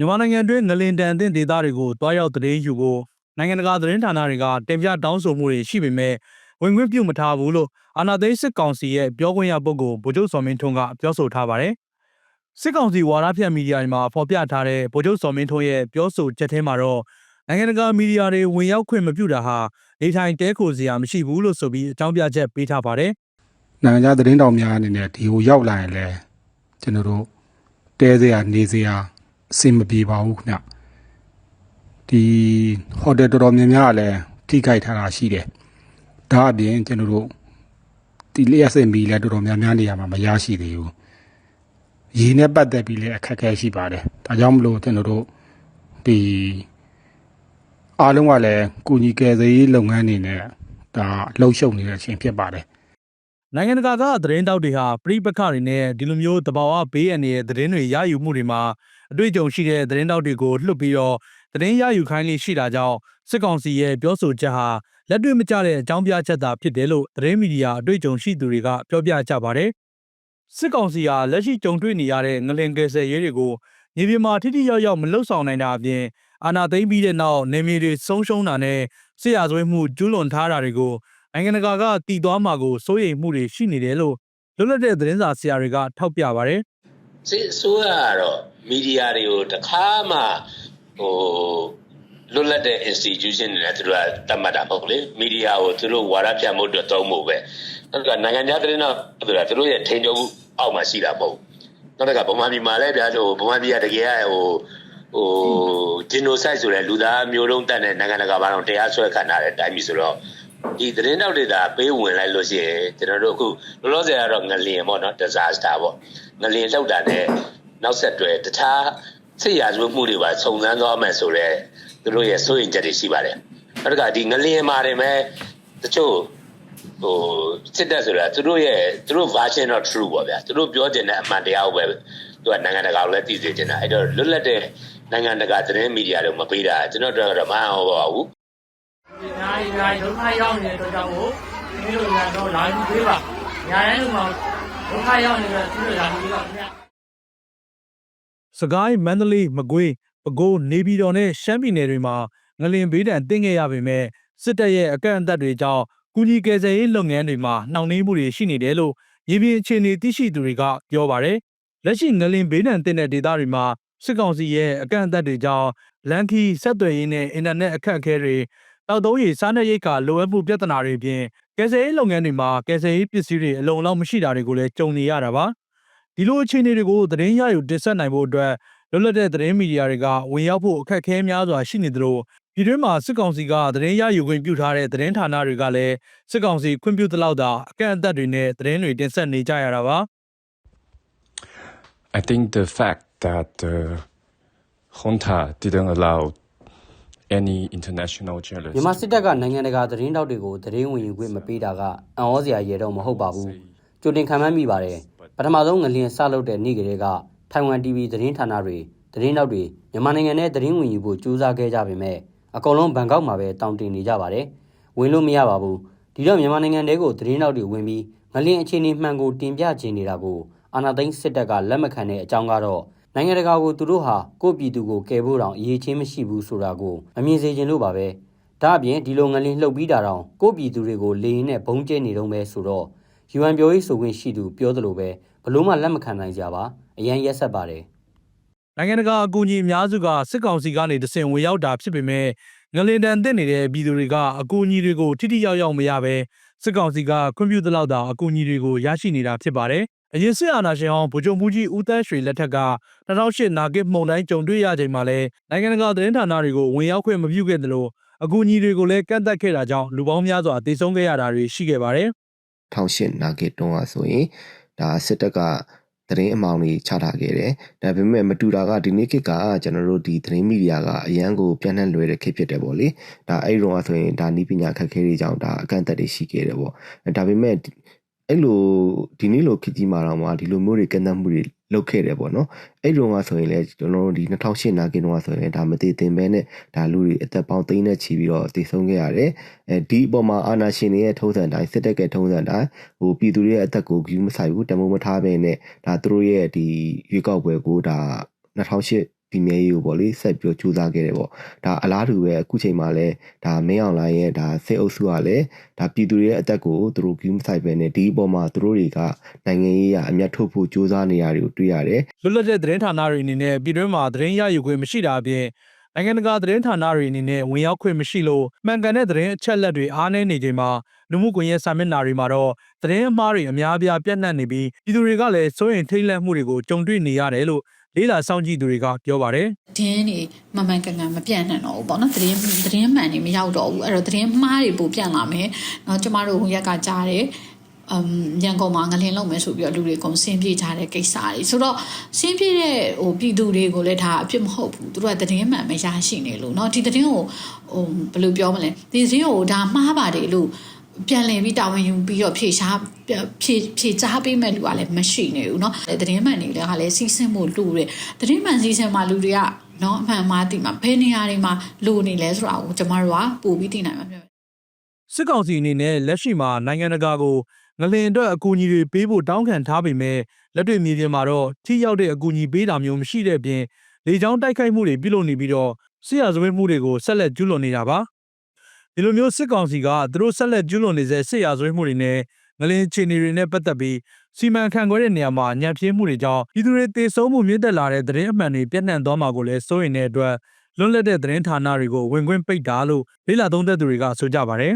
မြန်မာနိုင်ငံတွင်းငလင်တန်အသင့်ဒေသတွေကိုတွားရောက်သတင်းယူဖို့နိုင်ငံတကာသတင်းဌာနတွေကတင်ပြတောင်းဆိုမှုတွေရှိပေမဲ့ဝင်ခွင့်ပြုမထားဘူးလို့အာဏာသိမ်းစစ်ကောင်စီရဲ့ပြောခွင့်ရပုဂ္ဂိုလ်ဗိုလ်ချုပ်စော်မင်းထွန်းကပြောဆိုထားပါတယ်။စစ်ကောင်စီဝါဒဖြန့်မီဒီယာတွေမှာဖော်ပြထားတဲ့ဗိုလ်ချုပ်စော်မင်းထွန်းရဲ့ပြောဆိုချက်ထဲမှာတော့နိုင်ငံတကာမီဒီယာတွေဝင်ရောက်ခွင့်မပြုတာဟာနေထိုင်တဲခိုစရာမရှိဘူးလို့ဆိုပြီးအကြောင်းပြချက်ပေးထားပါတယ်။နိုင်ငံခြားသတင်းတောင်များအနေနဲ့ဒီကိုရောက်လာရင်လည်းကျွန်တော်တို့တဲစရာနေစရာ အဆင်မပြေပါဘူးခင်ဗျဒီဟိုတယ်တော်တော်များများကလည်းထိခိုက်ထားတာရှိတယ်ဒါအပြင်ကျွန်တော်တို့ဒီလျှက်စင်မီလည်းတော်တော်များများနေရာမှာမရရှိသေးဘူးရေနဲ့ပတ်သက်ပြီးလည်းအခက်အခဲရှိပါတယ်ဒါကြောင့်မလို့ကျွန်တော်တို့ဒီအားလုံးကလည်းကုညီကယ်ဆယ်ရေးလုပ်ငန်းတွေနဲ့ဒါလှုပ်ရှုပ်နေတဲ့အချိန်ဖြစ်ပါတယ်နိုင်ငံတကာကသတင်းတောက်တွေဟာပြိပခတွေနဲ့ဒီလိုမျိုးတဘာဝဘေးအန္တရာယ်သတင်းတွေရယူမှုတွေမှာ အတွေ့အကြုံရှိတဲ့သတင်းတောက်တွေကိုလွှတ်ပြီးတော့သတင်းရယူခိုင်းလေးရှိတာကြောင့်စစ်ကောင်စီရဲ့ပြောဆိုချက်ဟာလက်တွေ့မကျတဲ့အကြောင်းပြချက်သာဖြစ်တယ်လို့သတင်းမီဒီယာအတွေ့အကြုံရှိသူတွေကပြောပြကြပါတယ်စစ်ကောင်စီဟာလက်ရှိကြုံတွေ့နေရတဲ့ငလင်ကယ်ဆယ်ရေးတွေကိုမြေပြင်မှာထိထိရောက်ရောက်မလှုပ်ဆောင်နိုင်တာအပြင်အာဏာသိမ်းပြီးတဲ့နောက်နေမြေတွေဆုံးရှုံးတာနဲ့ဆရာဇဝဲမှုကျူးလွန်ထားတာတွေကိုနိုင်ငံတကာကတည်သွားမှာကိုစိုးရိမ်မှုတွေရှိနေတယ်လို့လွတ်လပ်တဲ့သတင်းစာဆရာတွေကထောက်ပြပါတယ် စစ်အစိုးရကတော့မီဒီယာတွေကိုတခါမှဟိုလွတ်လပ်တဲ့ institution တွေနဲ့သူတို့ကတတ်မှတ်တာမဟုတ်လေမီဒီယာကိုသူတို့ဝါဒပြမှုအတွက်သုံးဖို့ပဲနောက်ကနိုင်ငံခြားသတင်းတော့သူတို့ကသူတို့ရဲ့ထိန်းချုပ်မှုအောက်မှာရှိတာမဟုတ်နောက်ကဗမာပြည်မှာလည်းဗျာဟိုဗမာပြည်ကတကယ်ဟိုဟိုဂျီနိုဆိုက်ဆိုတဲ့လူသားမျိုးတုံးတက်တဲ့နိုင်ငံတကာဘာလို့တရားစွဲခံထားတဲ့အတိုင်းပြီဆိုတော့ ဒီသတင်းတောက်တွေဒါပေးဝင်လိုက်လို့ရှိရင်ကျွန်တော်တို့အခုလောလောဆယ်ကတော့ငလင်ပေါ့နော် disaster ပေါ့ငလင်လောက်တာနဲ့နောက်ဆက်တွဲတခြားစစ်ရာဇဝတ်မှုတွေပါစုံစမ်းသွားမယ်ဆိုတော့သူတို့ရဲ့စိုးရင်ချက်တွေရှိပါတယ်နောက်တစ်ခါဒီငလင်မာတွေမဲ့တချို့ဟိုစစ်တပ်ဆိုတာသူတို့ရဲ့သူတို့ version of true ပေါ့ဗျာသူတို့ပြောချင်တဲ့အမှန်တရားကိုပဲသူကနိုင်ငံတကာကိုလည်းသိစေချင်တာအဲ့တော့လွတ်လပ်တဲ့နိုင်ငံတကာသတင်းမီဒီယာတွေမပေးတာကျွန်တော်တို့ကတော့မအောင်ပါဘူး ဒီညာကြီးညာကြီးဒုက္ခရောက်နေတဲ့အတွက်ကြောင့်မို့ဒီလိုညာတော့လာယူပေးပါညာတိုင်းလူမှာဒုက္ခရောက်နေတဲ့သူတို့လာယူပေးပါခင်ဗျာစကိုင်းမန္တလေးမကွေးပဲခူးနေပြည်တော်နဲ့ရှမ်းပြည်နယ်တွေမှာငလင်ဘေးဒဏ်တင်ခဲ့ရပေမဲ့စစ်တပ်ရဲ့အကန့်အသတ်တွေကြောင့်ကုကြီးကယ်ဆယ်ရေးလုပ်ငန်းတွေမှာနှောင့်နှေးမှုတွေရှိနေတယ်လို့ရေပြင်အခြေအနေသိရှိသူတွေကပြောပါတယ်လက်ရှိငလင်ဘေးဒဏ်တင်တဲ့ဒေသတွေမှာစစ်ကောင်စီရဲ့အကန့်အသတ်တွေကြောင့်လန်ခီဆက်သွယ်ရေးနဲ့အင်တာနက်အခက်အခဲတွေ တောက်သုံးရည်စားနပ်ရိက္ခာလိုအပ်မှုပြဿနာတွေအပြင်ကယ်ဆယ်ရေးလုပ်ငန်းတွေမှာကယ်ဆယ်ရေးပစ္စည်းတွေအလုံအလောက်မရှိတာတွေကိုလည်းကြုံနေရတာပါဒီလိုအခြေအနေတွေကိုသတင်းရယူတင်ဆက်နိုင်ဖို့အတွက်လွတ်လပ်တဲ့သတင်းမီဒီယာတွေကဝင်ရောက်ဖို့အခက်အခဲများစွာရှိနေသလိုပြည်တွင်းမှာစစ်ကောင်စီကသတင်းရယူခွင့်ပြုထားတဲ့သတင်းဌာနတွေကလည်းစစ်ကောင်စီခွင့်ပြုသလောက်သာအကန့်အသတ်တွေနဲ့သတင်းတွေတင်ဆက်နေကြရတာပါ I think the fact that the junta didn't allow any international မြ journalists န်မာစစ်တပ်ကနိုင်ငံတကာသတင်းတောက်တွေကိုသတင်းဝင်ယူခွင့်မပေးတာကအံ့ဩစရာရေတော့မဟုတ်ပါဘူးကြိုတင်ခံမှန်းမိပါတယ်ပထမဆုံးငလျင်စလုပ်တဲ့နေ့ကလေးကထိုင်ဝမ် TV သတင်းဌာနတွေသတင်းတောက်တွေမြန်မာနိုင်ငံနဲ့သတင်းဝင်ယူဖို့ကြိုးစားခဲ့ကြပေမဲ့အကုန်လုံးဘန်ကောက်မှာပဲတောင်းတင်နေကြပါတယ်ဝင်လို့မရပါဘူးဒီတော့မြန်မာနိုင်ငံတဲကိုသတင်းတောက်တွေဝင်ပြီးငလျင်အခြေအနေမှန်ကိုတင်ပြချင်နေတာကိုအာနာသိန်းစစ်တပ်ကလက်မခံတဲ့အကြောင်းကတော့ နိုင်ငံတကာကိုသူတို့ဟာကိုယ့်ပြည်သူကိုကယ်ဖို့တောင်အရေးချင်းမရှိဘူးဆိုတာကိုမမြင်စေချင်လို့ပါပဲဒါအပြင်ဒီလိုငလင်လှုပ်ပြီးတာတောင်ကိုယ့်ပြည်သူတွေကိုလေရင်နဲ့ဘုံကျဲနေတော့ပဲဆိုတော့ UN ပြောရေးဆိုခွင့်ရှိသူပြောသလိုပဲဘလို့မှလက်မခံနိုင်ကြပါအရန်ရက်ဆက်ပါတယ်နိုင်ငံတကာအကူအညီအများစုကစစ်ကောင်စီကနေတဆင်ဝင်ရောက်တာဖြစ်ပေမဲ့ငလင်တန်တက်နေတဲ့ပြည်သူတွေကအကူအညီတွေကိုထိထိရောက်ရောက်မရဘဲစစ်ကောင်စီကခွင့်ပြုသလောက်သာအကူအညီတွေကိုရရှိနေတာဖြစ်ပါတယ် အရင်စစ်အာဏာရှင်ဟောင်းဗိုလ်ချုပ်မှုကြီးဦးသန်းရွှေလက်ထက်က2008နာဂစ်မှုန်တိုင်းကြုံတွေ့ရချိန်မှာလဲနိုင်ငံတကာသတင်းဌာနတွေကိုဝင်ရောက်ခွင့်မပြုခဲ့သလိုအကူအညီတွေကိုလည်းကန့်သတ်ခဲ့တာကြောင့်လူပေါင်းများစွာတေဆုံးခဲ့ရတာတွေရှိခဲ့ပါတယ်2008နာဂစ်တုန်းကဆိုရင်ဒါစစ်တပ်ကသတင်းအမှောင်တွေချထားခဲ့တယ်။ဒါပေမဲ့မတူတာကဒီနေ့ခေတ်ကကျွန်တော်တို့ဒီသတင်းမီဒီယာကအရန်ကိုပြန့်နှံ့လွယ်တဲ့ခေတ်ဖြစ်တယ်ပေါ့လေ။ဒါအဲ့ဒီတော့ဆိုရင်ဒါနီးပညာခက်ခဲတွေကြောင့်ဒါအကန့်အသတ်တွေရှိခဲ့တယ်ပေါ့။ဒါပေမဲ့ အဲ့လိုဒီနေ့လိုခေတ်ကြီးမှာတော့မှဒီလိုမျိုးတွေကန့်သတ်မှုတွေလုပ်ခဲ့တယ်ပေါ့နော်။အဲ့ဒီတော့ဆိုရင်လည်းကျွန်တော်တို့ဒီ2008နာဂစ်တုန်းကဆိုရင်ဒါမသေးသင်ပဲနဲ့ဒါလူတွေအသက်ပေါင်းသိန်းနဲ့ချီပြီးတော့တည်ဆုံးခဲ့ရတယ်။အဲဒီအပေါ်မှာအာနာရှင်တွေရဲ့ထုံးစံတိုင်းစစ်တပ်ကထုံးစံတိုင်းဟိုပြည်သူတွေရဲ့အသက်ကိုဂရုမစိုက်ဘူးတမိုးမထားဘဲနဲ့ဒါသူတို့ရဲ့ဒီရွေးကောက်ပွဲကိုဒါ2008 ဒီမြဲရေးကိုပေါ့လေဆက်ပြီးကြိုးစားခဲ့တယ်ပေါ့ဒါအလားတူပဲအခုချိန်မှာလည်းဒါမင်းအောင်လိုင်းရဲ့ဒါစစ်အုပ်စုကလည်းဒါပြည်သူတွေရဲ့အသက်ကိုသူတို့ကြီးမဆိုင်ပဲနဲ့ဒီအပေါ်မှာသူတို့တွေကနိုင်ငံရေးအမြတ်ထုတ်ဖို့ကြိုးစားနေရတွေကိုတွေ့ရတယ်လွတ်လပ်တဲ့သတင်းဌာနတွေအနေနဲ့ပြည်တွင်းမှာသတင်းရယူခွင့်မရှိတာအပြင်နိုင်ငံတကာသတင်းဌာနတွေအနေနဲ့ဝင်ရောက်ခွင့်မရှိလို့မှန်ကန်တဲ့သတင်းအချက်အလက်တွေအားနည်းနေချိန်မှာလူမှုကွန်ရက်စာမျက်နှာတွေမှာတော့သတင်းအမှားတွေအများအပြားပြန့်နှံ့နေပြီးပြည်သူတွေကလည်းစိုးရိမ်ထိတ်လန့်မှုတွေကိုကြုံတွေ့နေရတယ်လို့ လေးလာစောင့်ကြည့်သူတွေကပြောပါတယ် တင်းတွေမမှန်ကန်ကန်မပြန့်နိုင်တော့ဘူးပေါ့နော်သတင်းသတင်းမှန်တွေမရောက်တော့ဘူးအဲ့တော့သတင်းမှားတွေပိုပြန့်လာမယ်เนาะကျမတို့ဟိုရက်ကကြားတယ်အမ်ရန်ကုန်မှာငလင်လုံးမယ်ဆိုပြီးတော့လူတွေကုန်ဆင်းပြေးကြတဲ့ကိစ္စတွေဆိုတော့ဆင်းပြေးတဲ့ဟိုပြည်သူတွေကိုလည်းဒါအပြစ်မဟုတ်ဘူးသူတို့ကသတင်းမှန်မရရှိနေလို့เนาะဒီသတင်းကိုဟိုဘယ်လိုပြောမလဲဒီသတင်းကိုဒါမှားပါတယ်လို့ ပြန်လည်ပြီးတာဝန်ယူပြီးတော့ဖြေရှားဖြေဖြေချပေးမဲ့လူကလည်းမရှိနေဘူးเนาะသတင်းမှန်တွေလည်းကလည်းစီးဆင်းမှုလူတွေသတင်းမှန်စီးဆင်းမှလူတွေက เนาะအမှန်မှားတိမှာဘယ်နေရာတွေမှာလိုနေလဲဆိုတာကိုကျမတို့ကပို့ပြီးသိနိုင်မှာဖြစ်ပါတယ် စစ်ကောင်စီအနေနဲ့လက်ရှိမှာနိုင်ငံတကာကိုငလင်အတွက်အကူအညီတွေပေးဖို့တောင်းခံထားပေမဲ့လက်တွေ့မြေပြင်မှာတော့ထိရောက်တဲ့အကူအညီပေးတာမျိုးမရှိတဲ့အပြင်လေကြောင်းတိုက်ခိုက်မှုတွေပြုလုပ်နေပြီးတော့ဆရာဇဝဲမှုတွေကိုဆက်လက်ကျူးလွန်နေတာပါ ဒီလိုမျိုးစစ်ကောင်စီကသူတို့ဆက်လက်ကျူးလွန်နေတဲ့ဆရာဇဝဲမှုတွေနဲ့ငလင်ခြေနေတွေနဲ့ပတ်သက်ပြီးစီမံခန့်ခွဲတဲ့နေရာမှာညံ့ပြင်းမှုတွေကြောင့်ပြည်သူတွေတေဆုံးမှုမြင့်တက်လာတဲ့သတင်းအမှန်တွေပြန့်နှံ့သွားမှာကိုလည်းစိုးရိမ်တဲ့အတွက်လွတ်လပ်တဲ့သတင်းဌာနတွေကိုဝင်ခွင့်ပိတ်တာလို့လေးလာသုံးသက်သူတွေကဆိုကြပါတယ်